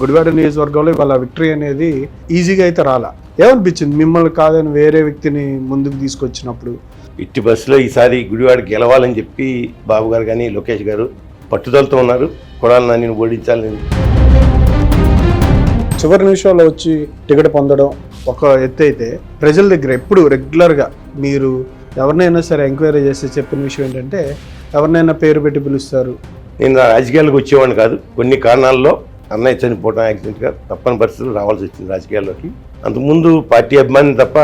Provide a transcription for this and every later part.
గుడివాడ నియోజకవర్గంలో వాళ్ళ విక్టరీ అనేది ఈజీగా అయితే రాలా. ఏమనిపించింది? మిమ్మల్ని కాదని వేరే వ్యక్తిని ముందుకు తీసుకొచ్చినప్పుడు? ఇట్టి బస్సులో ఈసారి గుడివాడ గెలవాలని చెప్పి బాబు గారు కానీ లోకేష్ గారు పట్టుదలతో ఉన్నారు. కొడాలి నాని ఓడించాలని. చివరి నిమిషంలో వచ్చి టికెట్ పొందడం ఒక ఎత్తు అయితే ప్రజల దగ్గర ఎప్పుడు రెగ్యులర్గా మీరు ఎవరినైనా సరే ఎంక్వైరీ చేస్తే చెప్పిన విషయం ఏంటంటే ఎవరినైనా పేరు పెట్టి పిలుస్తారు. నేను రాజకీయాలకు వచ్చేవాడిని కాదు. కొన్ని కారణాల్లో అన్నయ్య చనిపోవడం యాక్సిడెంట్గా తప్పని పరిస్థితులు రావాల్సి వచ్చింది రాజకీయాల్లోకి. అంతకుముందు పార్టీ అభిమాని తప్ప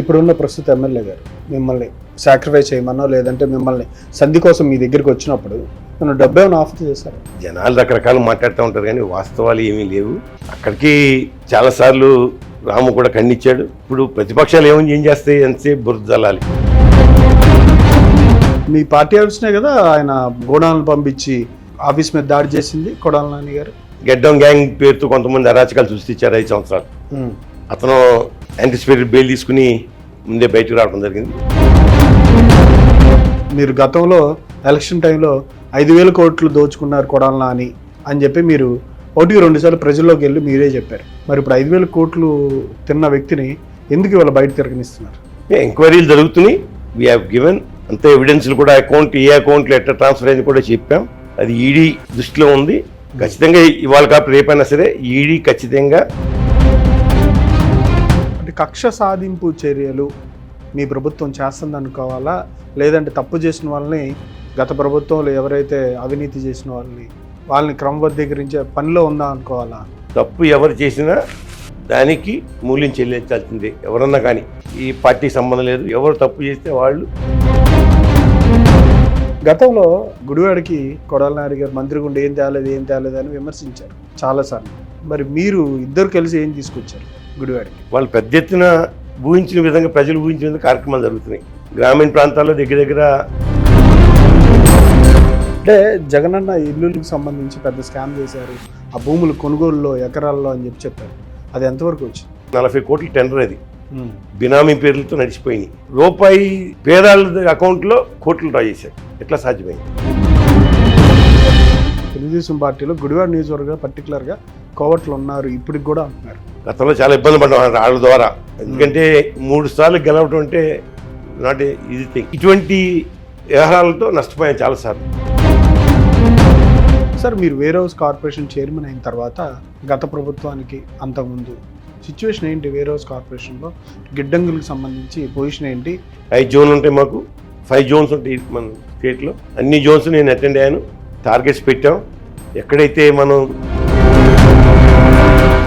ఇప్పుడున్న ప్రస్తుత ఎమ్మెల్యే గారు మిమ్మల్ని సాక్రిఫైస్ చేయమనో లేదంటే మిమ్మల్ని సంధి కోసం మీ దగ్గరికి వచ్చినప్పుడు నన్ను డబ్బు ఏమైనా ఆఫర్ చేశారు? జనాలు రకరకాలు మాట్లాడుతూ ఉంటారు కానీ వాస్తవాలు ఏమీ లేవు. అక్కడికి చాలాసార్లు రాము కూడా ఖండించాడు ఇప్పుడు ప్రతిపక్షాలు ఏమని ఏం చేస్తాయి? ఎంతసేపు బురద జల్లాలి. మీ పార్టీ ఆఫీస్నే కదా ఆయన గోడాలను పంపించి ఆఫీస్ మీద దాడి చేసింది కొడాల నాని గారు. గెడ్డం గ్యాంగ్ పేరుతో కొంతమంది అరాచకాలు సృష్టించారు ఐదు సంవత్సరాలు. అతను యాంటిసిపేటెడ్ బెయిల్ తీసుకుని ముందే బయటకు రావడం జరిగింది. మీరు గతంలో ఎలక్షన్ టైంలో ఐదు వేల కోట్లు దోచుకున్నారు కొడాల నాని అని చెప్పి మీరు ఒకటికి రెండు సార్లు ప్రజల్లోకి వెళ్ళి మీరే చెప్పారు. మరి ఇప్పుడు ఐదు వేల కోట్లు తిన్న వ్యక్తిని ఎందుకు ఇవాళ బయట తిరగనిస్తున్నారు? ఎంక్వైరీలు జరుగుతున్నాయి. వీ హ్యావ్ గివెన్ అంత ఎవిడెన్స్లు కూడా అకౌంట్ ఏ అకౌంట్లో ఎట్లా ట్రాన్స్ఫర్ అయింది కూడా చెప్పాం. అది ఈడీ దృష్టిలో ఉంది. ఖచ్చితంగా ఇవాళ కాపు రేపైనా సరే ఈడీ ఖచ్చితంగా అంటే కక్ష సాధింపు చర్యలు మీ ప్రభుత్వం చేస్తుంది అనుకోవాలా లేదంటే తప్పు చేసిన వాళ్ళని గత ప్రభుత్వంలో ఎవరైతే అవినీతి చేసిన వాళ్ళని వాళ్ళని క్రమబద్ధీకరించే పనిలో ఉందా అనుకోవాలా? తప్పు ఎవరు చేసినా దానికి మూల్యం చెల్లించాల్సిందే ఎవరన్నా కానీ. ఈ పార్టీకి సంబంధం లేదు ఎవరు తప్పు చేస్తే వాళ్ళు గతంలో గుడివాడికి కొడాల నాయుడు గారు మంత్రి గుండి ఏం తేలేదు ఏం తేలేదు అని విమర్శించారు చాలాసార్లు. మరి మీరు ఇద్దరు కలిసి ఏం తీసుకొచ్చారు గుడివాడికి? వాళ్ళు పెద్ద ఎత్తున ఊహించిన విధంగా ప్రజలు ఊహించిన విధంగా కార్యక్రమాలు జరుగుతున్నాయి. గ్రామీణ ప్రాంతాల్లో దగ్గర దగ్గర అంటే జగనన్న ఇల్లులకు సంబంధించి పెద్ద స్కామ్ చేశారు. ఆ భూములు కొనుగోలులో ఎకరాల్లో అని చెప్పి చెప్పారు. అది ఎంతవరకు వచ్చింది? నలభై కోట్ల టెండర్ అది. బినామీ పేర్లతో నడిచిపోయినాయి. రూపాయి పేదాల అకౌంట్లో కోట్లు డ్రా చేశారు. ఎట్లా సాధ్యమైంది? తెలుగుదేశం పార్టీలో గుడివాడ నియోజకవర్గ పర్టికులర్గా కోవట్లు ఉన్నారు ఇప్పటికి కూడా అంటున్నారు. గతంలో చాలా ఇబ్బంది పడ్డాం వాళ్ళ ద్వారా. ఎందుకంటే మూడు సార్లు గెలవడం అంటే నాట్ ఇది థింగ్ ఇటువంటి వ్యవహారాలతో నష్టపోయాం చాలాసార్లు. సార్ మీరు వేర్ హౌస్ కార్పొరేషన్ చైర్మన్ అయిన తర్వాత గత ప్రభుత్వానికి అంతకుముందు సిచ్యువేషన్ ఏంటి వేర్ హౌస్ కార్పొరేషన్లో గిడ్డంగులకు సంబంధించి పొజిషన్ ఏంటి? ఐదు జోన్లు ఉంటాయి మాకు. ఫైవ్ జోన్స్ ఉంటాయి మన స్టేట్లో. అన్ని జోన్స్ నేను అటెండ్ అయ్యాను. టార్గెట్స్ పెట్టాం. ఎక్కడైతే మనం